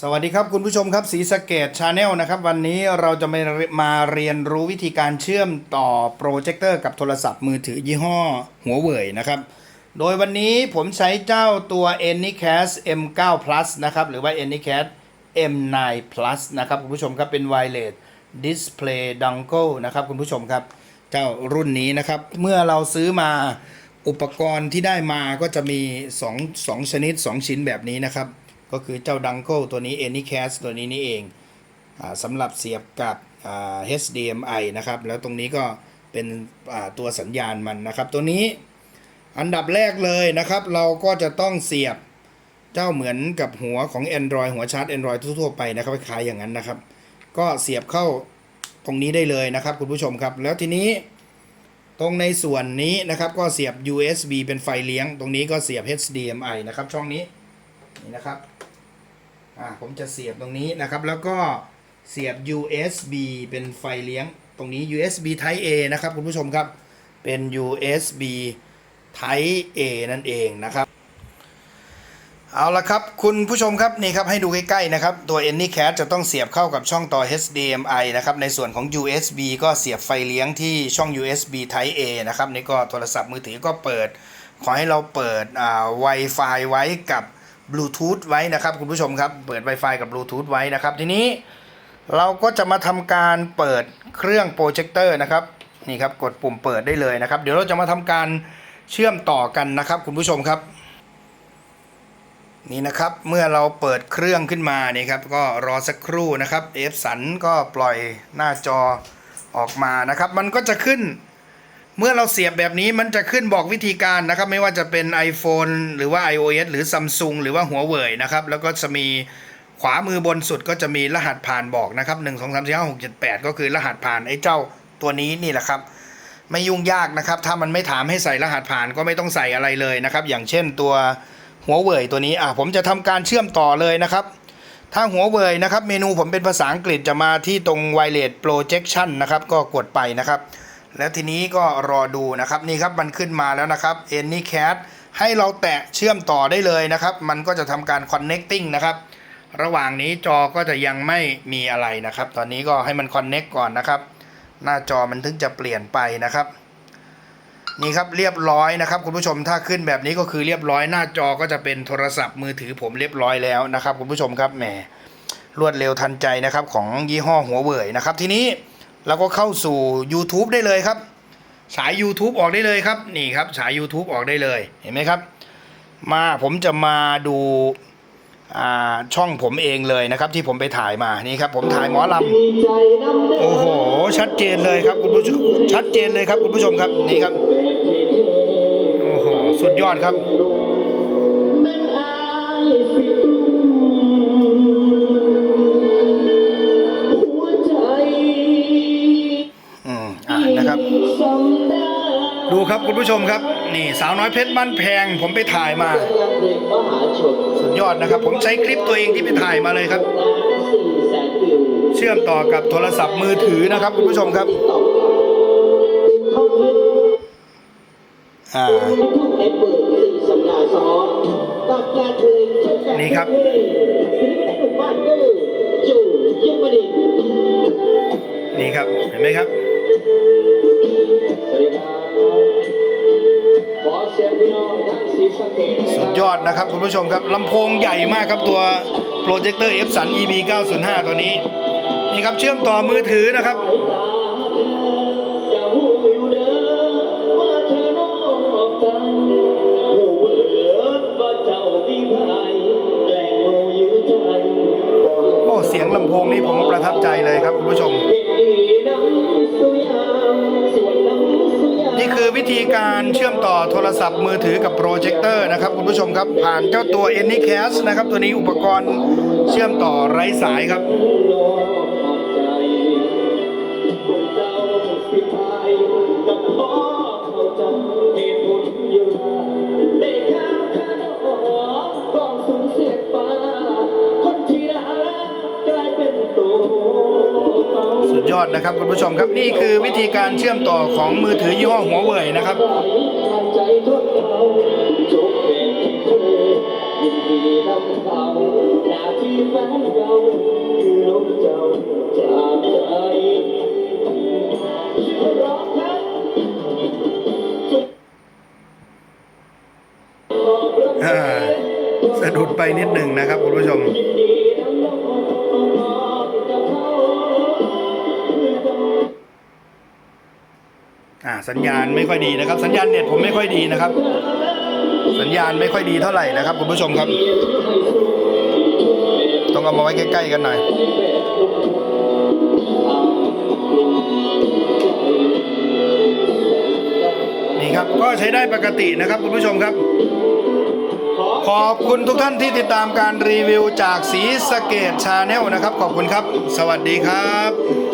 สวัสดีครับคุณผู้ชมครับสีสเกตชาแนลนะครับ วันนี้เราจะมามาเรียนรู้วิธีการเชื่อมต่อโปรเจคเตอร์กับโทรศัพท์มือถือยี่ห้อหัวเว่ยนะครับ โดยวันนี้ผมใช้เจ้าตัว Anycast M9 Plus นะครับ หรือว่า Anycast M9 Plus นะครับ คุณผู้ชมครับ เป็น Wireless Display Dongle นะครับ คุณผู้ชมครับ เจ้ารุ่นนี้นะครับ เมื่อเราซื้อมาอุปกรณ์ที่ได้มาก็จะมี 2 2 ชนิด 2 ชิ้นแบบนี้นะครับ ก็คือเจ้าดังโกตัวนี้ Anycast ตัวนี้นี่เองอสำหรับเสียบกับ HDMI นะครับ แล้วตรงนี้ก็เป็นตัวสัญญาณมันนะครับ ตัวนี้อันดับแรกเลยนะครับ เราก็จะต้องเสียบเจ้าเหมือนกับหัวของ Android หัวชาร์จ Android ทั่วๆไปนะครับคล้ายอย่างนั้นนะครับ ก็เสียบเข้าตรงนี้ได้เลยนะครับคุณผู้ชมครับ แล้วทีนี้ตรงในส่วนนี้นะครับก็เสียบ USB เป็นไฟเลี้ยง ตรงนี้ก็เสียบ HDMI นะครับช่องนี้นี่นะครับ อ่าผมจะเสียบตรงนี้นะครับ แล้วก็เสียบ USB เป็นไฟเลี้ยงตรงนี้ USB Type A นะครับคุณผู้ชมครับ เป็น USB Type A นั่นเองนะครับ เอาละครับ คุณผู้ชมครับนี่ครับให้ดูใกล้ ๆ นะครับ ตัว Anycast จะต้องเสียบเข้ากับช่องต่อ HDMI นะครับ ในส่วนของ USB ก็เสียบไฟเลี้ยงที่ช่อง USB Type A นะครับนี่ก็โทรศัพท์มือถือก็เปิด ขอให้เราเปิดอ่า Wi-Fi ไว้กับ บลูทูธไว้นะครับคุณผู้ชมครับ เปิด Wi-Fi กับบลูทูธไว้นะครับ ทีนี้เราก็จะมาทำการเปิดเครื่องโปรเจคเตอร์นะครับนี่ครับกดปุ่มเปิดได้เลยนะครับ เดี๋ยวเราจะมาทำการเชื่อมต่อกันนะครับ คุณผู้ชมครับ นี่นะครับเมื่อเราเปิดเครื่องขึ้นมานี่ครับก็รอสักครู่นะครับเอฟสันก็ปล่อยหน้าจอออกมานะครับ มันก็จะขึ้น เมื่อเราเสียบแบบนี้มันจะขึ้นบอกวิธีการนะครับ ไม่ว่าจะเป็น iPhone หรือว่า iOS หรือ Samsung หรือว่าหัวเว่ยนะครับ แล้วก็จะมีขวามือบนสุดก็จะมีรหัสผ่านบอกนะครับ1 2 3 4 5 6 7 8 ก็คือรหัสผ่านไอ้เจ้าตัวนี้นี่แหละครับ ไม่ยุ่งยากนะครับ ถ้ามันไม่ถามให้ใส่รหัสผ่านก็ไม่ต้องใส่อะไรเลยนะครับ อย่างเช่นตัวหัวเว่ยตัวนี้อะผมจะทำการเชื่อมต่อเลยนะครับ ถ้าหัวเว่ยนะครับ เมนูผมเป็นภาษาอังกฤษจะมาที่ตรง wireless projection นะครับ ก็กดไปนะครับ แล้วทีนี้ก็รอดูนะครับนี่ครับมันขึ้นมาแล้วนะครับ Anycast ให้เราแตะเชื่อมต่อได้เลยนะครับ มันก็จะทำการ connecting นะครับ ระหว่างนี้จอก็จะยังไม่มีอะไรนะครับ ตอนนี้ก็ให้มัน connect ก่อนนะครับ หน้าจอมันถึงจะเปลี่ยนไปนะครับ นี่ครับเรียบร้อยนะครับ คุณผู้ชมถ้าขึ้นแบบนี้ก็คือเรียบร้อยหน้าจอก็จะเป็นโทรศัพท์มือถือผมเรียบร้อยแล้วนะครับ คุณผู้ชมครับแหมรวดเร็วทันใจนะครับของยี่ห้อหัวเว่ยนะครับทีนี้ เราก็เข้าสู่ YouTube ได้เลยครับฉาย YouTube ออกได้เลยครับ นี่ครับฉาย YouTube ออกได้เลยเห็นไหมครับ มาผมจะมาดูอ่าช่องผมเองเลยนะครับ ที่ผมไปถ่ายมานี่ครับ ผมถ่ายหมอลำโอ้โห ชัดเจนเลยครับคุณผู้ชมชัดเจนเลยครับคุณผู้ชมครับนี่ครับโอ้โหสุดยอดครับ ดูครับคุณผู้ชมครับ นี่สาวน้อยเพชรบ้านแพง ผมไปถ่ายมา สุดยอดนะครับ ผมใช้คลิปตัวเองที่ไปถ่ายมาเลยครับ เชื่อมต่อกับโทรศัพท์มือถือนะครับ คุณผู้ชมครับนี่ครับนี่ครับเห็นไหมครับ สุดยอดนะครับคุณผู้ชมครับลำโพงใหญ่มากครับตัวโปรเจคเตอร์ Epson EB 905 ตัวนี้ นี่ครับเชื่อมต่อมือถือนะครับ วิธีการเชื่อมต่อโทรศัพท์มือถือกับโปรเจคเตอร์นะครับคุณผู้ชมครับ ผ่านเจ้าตัว Anycast นะครับ ตัวนี้อุปกรณ์เชื่อมต่อไร้สายครับ ยอดนะครับคุณผู้ชมครับนี่คือวิธีการเชื่อมต่อของมือถือยี่ห้อหัวเว่ยนะครับเขาหน้าที่แฟนเก่าคือลบเจ้าจากใจรักแท้อ่าสะดุดไปนิดหนึ่งนะครับคุณผู้ชม อ่าสัญญาณไม่ค่อยดีนะครับ สัญญาณเน็ตผมไม่ค่อยดีนะครับ สัญญาณไม่ค่อยดีเท่าไหร่นะครับคุณผู้ชมครับ ต้องเอามาไว้ใกล้ๆกันหน่อยนี่ครับก็ใช้ได้ปกตินะครับคุณผู้ชมครับ ขอบคุณทุกท่านที่ติดตามการรีวิวจากสีสะเกตชาแนลนะครับ ขอบคุณครับ สวัสดีครับ